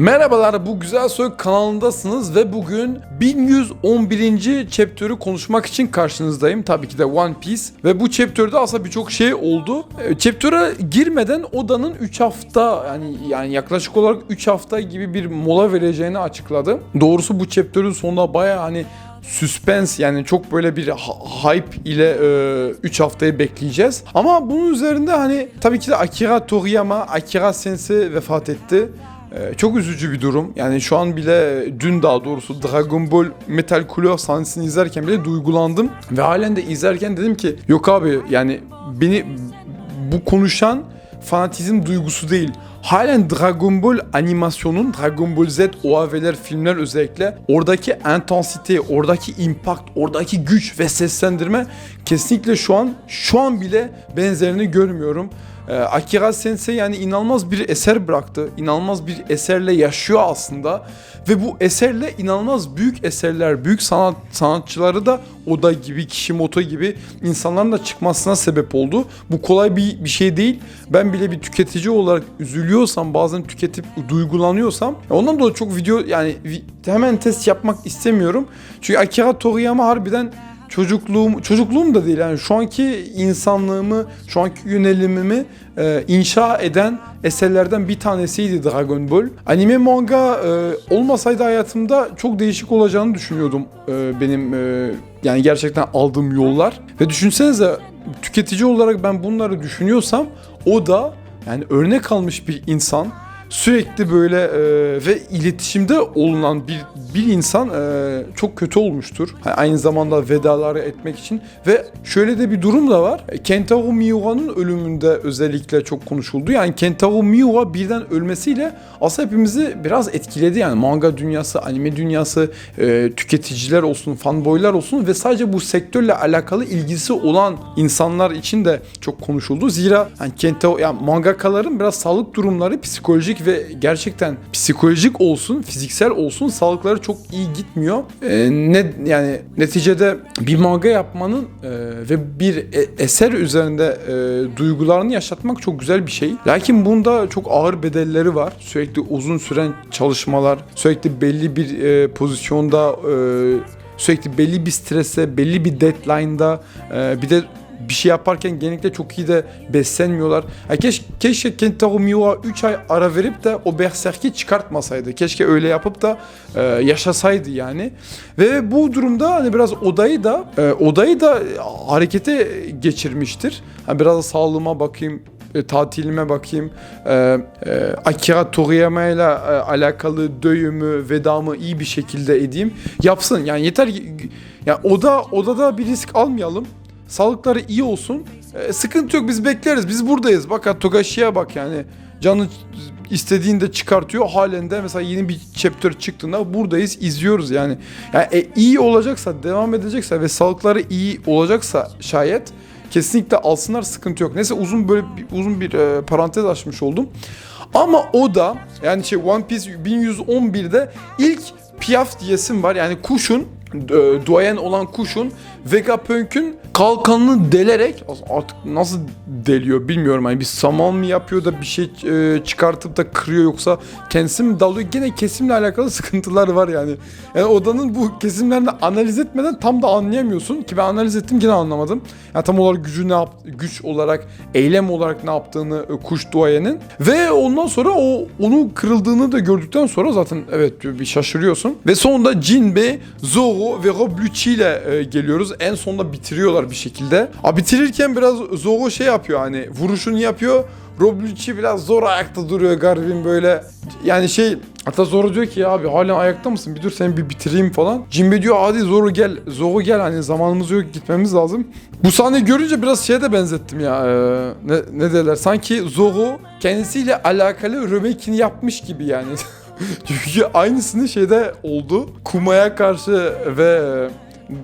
Merhabalar bu Güzel Soy kanalındasınız ve bugün 1111. chapter'ı konuşmak için karşınızdayım. Tabii ki de One Piece ve bu chapter'da aslında birçok şey oldu. E, Chapter'a girmeden Oda'nın 3 hafta yani yani yaklaşık olarak 3 hafta gibi bir mola vereceğini açıkladı. Doğrusu bu chapter'ın sonunda baya hani suspense yani çok böyle bir hype ile 3 haftayı bekleyeceğiz. Ama bunun üzerinde hani tabii ki de Akira Toriyama, Akira Sensei vefat etti. Ee, çok üzücü bir durum. Yani şu an bile dün daha doğrusu Dragon Ball Metal Color sahnesini izlerken bile duygulandım. Ve halen de izlerken dedim ki yok abi yani beni bu konuşan fanatizm duygusu değil. Halen Dragon Ball animasyonun, Dragon Ball Z OAV'ler, filmler özellikle oradaki intensite, oradaki impact, oradaki güç ve seslendirme kesinlikle şu an şu an bile benzerini görmüyorum. Ee, Akira Sensei yani inanılmaz bir eser bıraktı. İnanılmaz bir eserle yaşıyor aslında. Ve bu eserle inanılmaz büyük eserler, büyük sanat sanatçıları da Oda gibi, Kishimoto gibi insanların da çıkmasına sebep oldu. Bu kolay bir, bir şey değil. Ben bile bir tüketici olarak üzülüyorsam, bazen tüketip duygulanıyorsam ondan dolayı çok video yani hemen test yapmak istemiyorum. Çünkü Akira Toriyama harbiden çocukluğum çocukluğum da değil yani şu anki insanlığımı, şu anki yönelimimi e, inşa eden eserlerden bir tanesiydi Dragon Ball. Anime manga e, olmasaydı hayatımda çok değişik olacağını düşünüyordum e, benim e, yani gerçekten aldığım yollar. Ve düşünsenize tüketici olarak ben bunları düşünüyorsam o da yani örnek almış bir insan sürekli böyle e, ve iletişimde olunan bir bir insan e, çok kötü olmuştur. Ha, Aynı zamanda vedaları etmek için ve şöyle de bir durum da var. E, Kentaro Miura'nın ölümünde özellikle çok konuşuldu. Yani Kentaro Miura birden ölmesiyle aslında hepimizi biraz etkiledi. Yani manga dünyası, anime dünyası, e, tüketiciler olsun, fanboylar olsun ve sadece bu sektörle alakalı ilgisi olan insanlar için de çok konuşuldu. Zira hani Kentaro, yani mangakaların biraz sağlık durumları psikolojik ve gerçekten psikolojik olsun, fiziksel olsun sağlıkları çok iyi gitmiyor. Ee, ne yani neticede bir manga yapmanın e, ve bir e- eser üzerinde e, duygularını yaşatmak çok güzel bir şey. Lakin bunda çok ağır bedelleri var. Sürekli uzun süren çalışmalar, sürekli belli bir e, pozisyonda e, sürekli belli bir strese, belli bir deadline'da e, bir de bir şey yaparken genellikle çok iyi de beslenmiyorlar. Ha, keş, keşke Kentaro Miura 3 ay ara verip de o Berserk'i çıkartmasaydı. Keşke öyle yapıp da e, yaşasaydı yani. Ve bu durumda hani biraz odayı da e, odayı da harekete geçirmiştir. Ha, biraz da sağlığıma bakayım e, tatilime bakayım. E, e, Akira Toriyama ile e, alakalı döyümü, vedamı iyi bir şekilde edeyim. Yapsın. Yani yeter ki yani oda odada bir risk almayalım. Sağlıkları iyi olsun. E, sıkıntı yok biz bekleriz. Biz buradayız. Bak Togashi'ye bak yani. Canı istediğinde çıkartıyor. Halen de mesela yeni bir chapter çıktığında buradayız, izliyoruz yani. Yani e, iyi olacaksa, devam edecekse ve sağlıkları iyi olacaksa şayet kesinlikle alsınlar sıkıntı yok. Neyse uzun böyle bir, uzun bir e, parantez açmış oldum. Ama o da yani şey One Piece 1111'de ilk Piaf diyesim var. Yani kuşun e, duayen olan kuşun Vegapunk'ün kalkanını delerek artık nasıl deliyor bilmiyorum hani bir saman mı yapıyor da bir şey e, çıkartıp da kırıyor yoksa kendisi mi dalıyor gene kesimle alakalı sıkıntılar var yani. Yani odanın bu kesimlerini analiz etmeden tam da anlayamıyorsun ki ben analiz ettim yine anlamadım. Yani tam olarak gücü ne yap güç olarak eylem olarak ne yaptığını e, kuş duayenin ve ondan sonra o onu kırıldığını da gördükten sonra zaten evet bir şaşırıyorsun ve sonunda Jinbe, Zoro ve Rob Lucci ile e, geliyoruz. En sonunda bitiriyorlar bir şekilde. A bitirirken biraz Zoro şey yapıyor hani vuruşunu yapıyor. Rob Lucci biraz zor ayakta duruyor garibim böyle. Yani şey hatta Zoro diyor ki abi hala ayakta mısın? Bir dur seni bir bitireyim falan. Jinbe diyor hadi Zoro gel. Zoro gel hani zamanımız yok gitmemiz lazım. Bu sahneyi görünce biraz şeye de benzettim ya. Ee, ne, ne derler? Sanki Zoro kendisiyle alakalı remake'ini yapmış gibi yani. Çünkü aynısını şeyde oldu. Kuma'ya karşı ve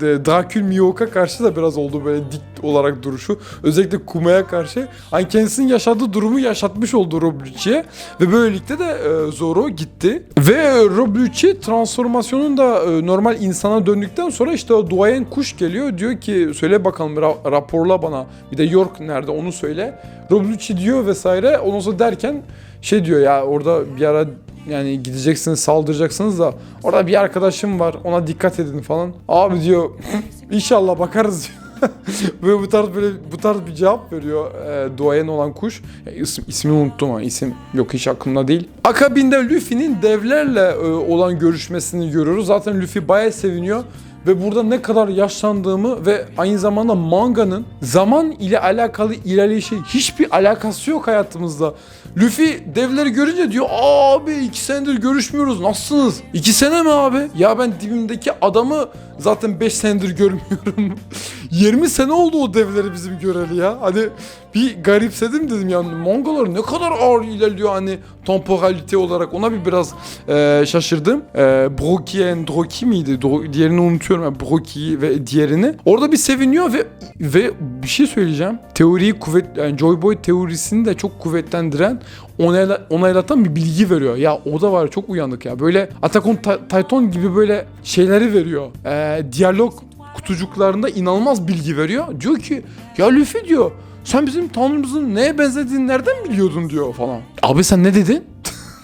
de Drakül Miyok'a karşı da biraz oldu böyle dik olarak duruşu. Özellikle Kuma'ya karşı. Hani kendisinin yaşadığı durumu yaşatmış oldu Rob Lucci'ye. Ve böylelikle de e, Zoro gitti. Ve Rob Lucci transformasyonun da e, normal insana döndükten sonra işte o duayen kuş geliyor. Diyor ki söyle bakalım ra- raporla bana. Bir de York nerede onu söyle. Rob Lucci diyor vesaire. Ondan sonra derken şey diyor ya orada bir ara yani gideceksiniz saldıracaksınız da orada bir arkadaşım var ona dikkat edin falan. Abi diyor inşallah bakarız diyor. böyle bu tarz böyle bu tarz bir cevap veriyor e, duayen olan kuş. Ya, isim, ismini unuttum ama isim yok hiç aklımda değil. Akabinde Luffy'nin devlerle e, olan görüşmesini görüyoruz. Zaten Luffy bayağı seviniyor ve burada ne kadar yaşlandığımı ve aynı zamanda manganın zaman ile alakalı ilerleyişi hiçbir alakası yok hayatımızda. Luffy devleri görünce diyor abi iki senedir görüşmüyoruz nasılsınız? İki sene mi abi? Ya ben dibimdeki adamı zaten 5 senedir görmüyorum. 20 sene oldu o devleri bizim göreli ya. Hani bir garipsedim dedim yani Mongolar ne kadar ağır ilerliyor hani temporalite olarak ona bir biraz e, şaşırdım. E, Broki and Droki miydi? Do- diğerini unutuyorum. Yani Broki ve diğerini. Orada bir seviniyor ve ve bir şey söyleyeceğim. Teoriyi kuvvet yani Joy Boy teorisini de çok kuvvetlendiren onayla, onaylatan bir bilgi veriyor. Ya o da var çok uyanık ya. Böyle Attack on Ti- Titan gibi böyle şeyleri veriyor. E, diyalog kutucuklarında inanılmaz bilgi veriyor. Diyor ki ya Luffy diyor sen bizim tanrımızın neye benzediğini nereden biliyordun diyor falan. Abi sen ne dedin?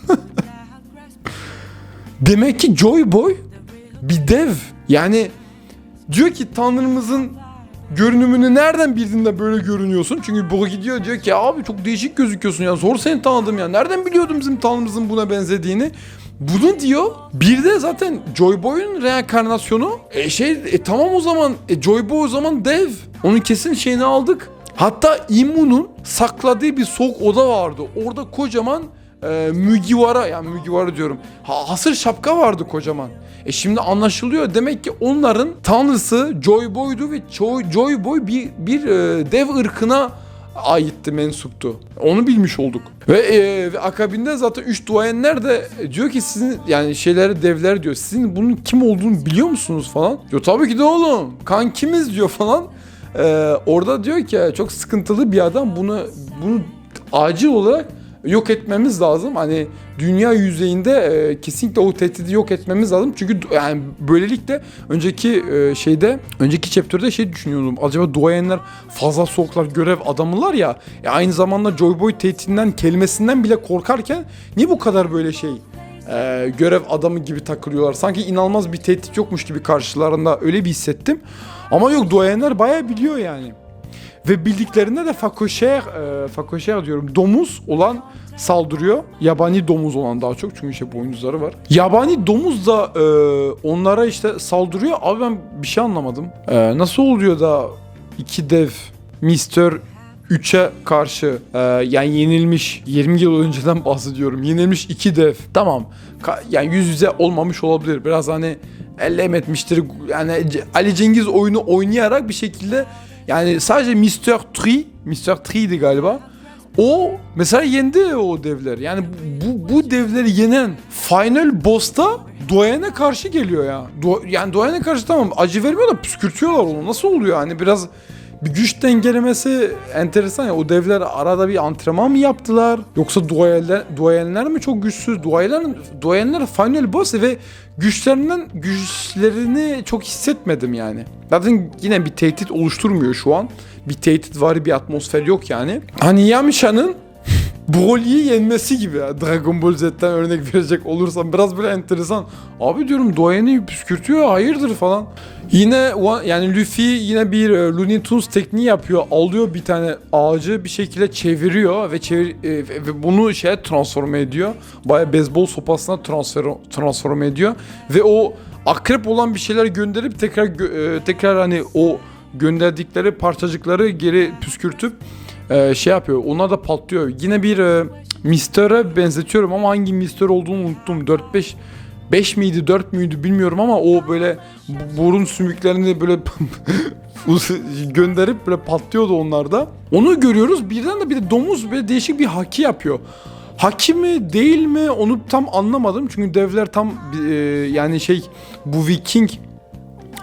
Demek ki Joy Boy bir dev. Yani diyor ki tanrımızın görünümünü nereden bildin de böyle görünüyorsun? Çünkü bu gidiyor diyor ki abi çok değişik gözüküyorsun ya zor seni tanıdım ya. Nereden biliyordum bizim tanrımızın buna benzediğini? Bunu diyor. Bir de zaten Joy Boy'un reenkarnasyonu. E şey e tamam o zaman e Joy Boy o zaman dev. Onun kesin şeyini aldık. Hatta Immu'nun sakladığı bir soğuk oda vardı. Orada kocaman e, Mugiwara yani Mugiwara diyorum. Ha, hasır şapka vardı kocaman. E şimdi anlaşılıyor. Demek ki onların tanrısı Joy Boy'du ve Joy, Joy Boy bir, bir e, dev ırkına aitti, mensuptu. Onu bilmiş olduk. Ve, e, ve akabinde zaten üç duayenler de diyor ki sizin yani şeyleri devler diyor. Sizin bunun kim olduğunu biliyor musunuz falan. Diyor tabii ki de oğlum. Kan kimiz diyor falan. E, orada diyor ki çok sıkıntılı bir adam bunu bunu acil olarak yok etmemiz lazım. Hani dünya yüzeyinde e, kesinlikle o tehdidi yok etmemiz lazım. Çünkü yani böylelikle önceki e, şeyde, önceki chapter'da şey düşünüyordum. Acaba duayenler fazla soğuklar görev adamılar ya. E, aynı zamanda Joy Boy tehdidinden kelimesinden bile korkarken niye bu kadar böyle şey e, görev adamı gibi takılıyorlar. Sanki inanılmaz bir tehdit yokmuş gibi karşılarında öyle bir hissettim. Ama yok duayenler bayağı biliyor yani. Ve bildiklerinde de fakoşer, e, fakoşer diyorum domuz olan saldırıyor. Yabani domuz olan daha çok çünkü işte boynuzları var. Yabani domuz da e, onlara işte saldırıyor. Abi ben bir şey anlamadım. E, nasıl oluyor da iki dev Mr. 3'e karşı e, yani yenilmiş 20 yıl önceden bahsediyorum. Yenilmiş iki dev. Tamam. Ka- yani yüz yüze olmamış olabilir. Biraz hani ellem etmiştir. Yani Ali Cengiz oyunu oynayarak bir şekilde yani sadece Mr. Tree, Mr. Tree'di galiba. O mesela yendi o devler. Yani bu, bu devleri yenen final boss'ta Doyen'e karşı geliyor ya. Do- yani Doyen'e karşı tamam acı vermiyor da püskürtüyorlar onu. Nasıl oluyor hani biraz bir güç dengelemesi enteresan ya. O devler arada bir antrenman mı yaptılar? Yoksa duayenler, duayenler mi çok güçsüz? Duayenler, duayenler final boss ve güçlerinden güçlerini çok hissetmedim yani. Zaten yine bir tehdit oluşturmuyor şu an. Bir tehdit var bir atmosfer yok yani. Hani Yamcha'nın Broly'yi yenmesi gibi ya. Dragon Ball Z'den örnek verecek olursam biraz böyle enteresan. Abi diyorum Doyen'i püskürtüyor hayırdır falan. Yine yani Luffy yine bir e, Looney Tunes tekniği yapıyor. Alıyor bir tane ağacı bir şekilde çeviriyor ve çevir e, ve- bunu şeye transforme ediyor. Baya beyzbol sopasına transfer transforme ediyor ve o akrep olan bir şeyler gönderip tekrar e, tekrar hani o gönderdikleri parçacıkları geri püskürtüp e, şey yapıyor. Onlar da patlıyor. Yine bir e, Mister'e benzetiyorum ama hangi Mister olduğunu unuttum. 4-5 5 miydi 4 müydü bilmiyorum ama o böyle bu- burun sümüklerini böyle gönderip böyle patlıyordu onlarda. Onu görüyoruz. Birden de bir de domuz böyle değişik bir haki yapıyor. Haki mi değil mi onu tam anlamadım. Çünkü devler tam e, yani şey bu Viking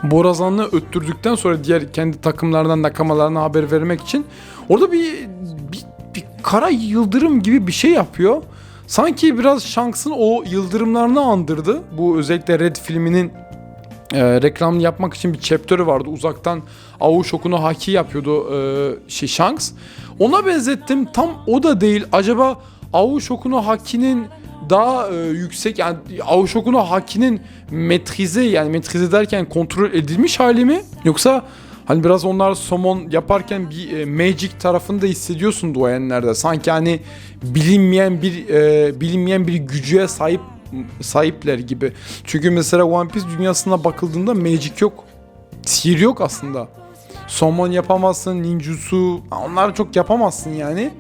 borazanını öttürdükten sonra diğer kendi takımlarından nakamalarına haber vermek için orada bir, bir, bir kara yıldırım gibi bir şey yapıyor. Sanki biraz Shanks'ın o yıldırımlarını andırdı. Bu özellikle Red filminin e, reklamını yapmak için bir chapter'ı vardı. Uzaktan avu şokunu haki yapıyordu e, şey Shanks. Ona benzettim. Tam o da değil. Acaba avu şokunu hakinin daha e, yüksek yani Avşok'un o Haki'nin metrize yani metrize derken kontrol edilmiş hali mi? Yoksa hani biraz onlar somon yaparken bir e, magic tarafını da hissediyorsun duayenlerde. Sanki hani bilinmeyen bir e, bilinmeyen bir gücüye sahip sahipler gibi. Çünkü mesela One Piece dünyasına bakıldığında magic yok. Sihir yok aslında. Somon yapamazsın, ninjutsu onları çok yapamazsın yani.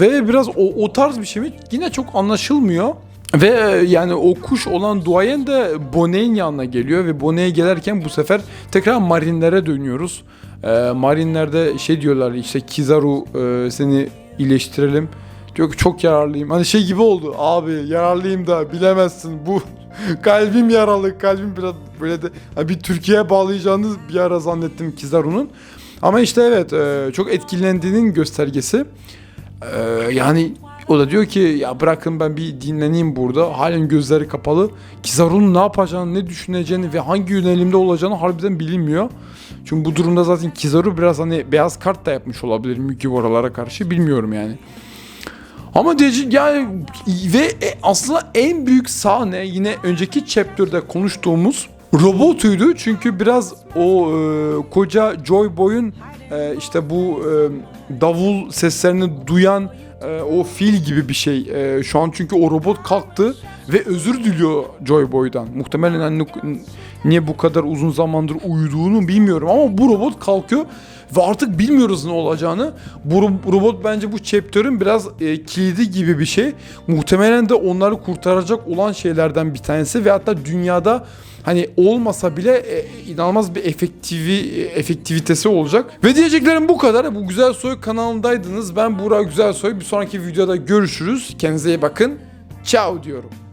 Ve biraz o, o tarz bir şey mi? Yine çok anlaşılmıyor. Ve e, yani o kuş olan duayen de Bonnet'in yanına geliyor ve Bonnet'e gelerken bu sefer tekrar marinlere dönüyoruz. Ee, marinlerde şey diyorlar işte Kizaru e, seni iyileştirelim. Diyor ki çok yararlıyım. Hani şey gibi oldu abi yararlıyım da bilemezsin bu kalbim yaralı kalbim biraz böyle de hani bir Türkiye'ye bağlayacağını bir ara zannettim Kizaru'nun. Ama işte evet e, çok etkilendiğinin göstergesi. Ee, yani o da diyor ki ya bırakın ben bir dinleneyim burada. Halen gözleri kapalı. Kizaru'nun ne yapacağını, ne düşüneceğini ve hangi yönelimde olacağını harbiden bilinmiyor. Çünkü bu durumda zaten Kizaru biraz hani beyaz kart da yapmış olabilir Mugiwara'lara karşı bilmiyorum yani. Ama diyecek yani ve e, aslında en büyük sahne yine önceki chapter'da konuştuğumuz robotuydu. Çünkü biraz o e, koca Joy Boy'un e, işte bu e, davul seslerini duyan e, o fil gibi bir şey. E, şu an çünkü o robot kalktı ve özür diliyor Joy Boy'dan. Muhtemelen hani niye bu kadar uzun zamandır uyuduğunu bilmiyorum ama bu robot kalkıyor ve artık bilmiyoruz ne olacağını. Bu ro- robot bence bu chapter'ın biraz e, kilidi gibi bir şey. Muhtemelen de onları kurtaracak olan şeylerden bir tanesi ve hatta dünyada hani olmasa bile e, inanılmaz bir efektivi e, efektivitesi olacak. Ve diyeceklerim bu kadar. Bu Güzel Soy kanalındaydınız. Ben Burak Güzel Soy. Bir sonraki videoda görüşürüz. Kendinize iyi bakın. Ciao diyorum.